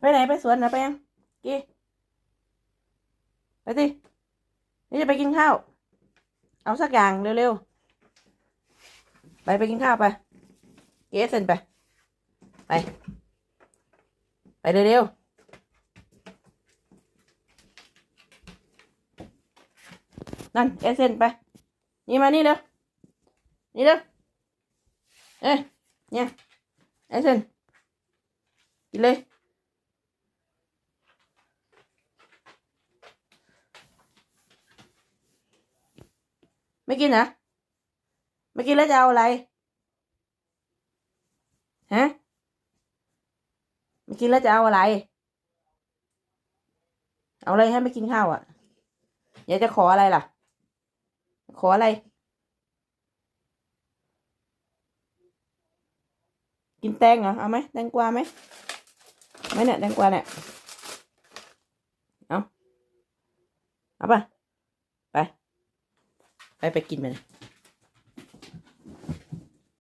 ไปไหนไปสวนนะไปยังกีไปสินี่จะไปกินข้าว เอาสักอย่างเร็วๆ ไปไปกินข้าวไป เกสเซนไป ไป ไปเร็วๆ นั่นเอสเซนไป นี่มานี่เร็ว นี่เร็ว เอ้ยเนี่ยเอสเซนกินเลย ไม่กินเหรอไม่กินแล้วจะเอาอะไรฮะไม่กินแล้วจะเอาอะไร เอาอะไรให้ไม่กินข้าวอะอยากจะขออะไรล่ะ ขออะไร กินแตงเหรอเอาไหมแตงกวาไหมไหมเนี่ยแตงกวาเนี่ยเอาเอาปะไป ไปไปกินไปเลย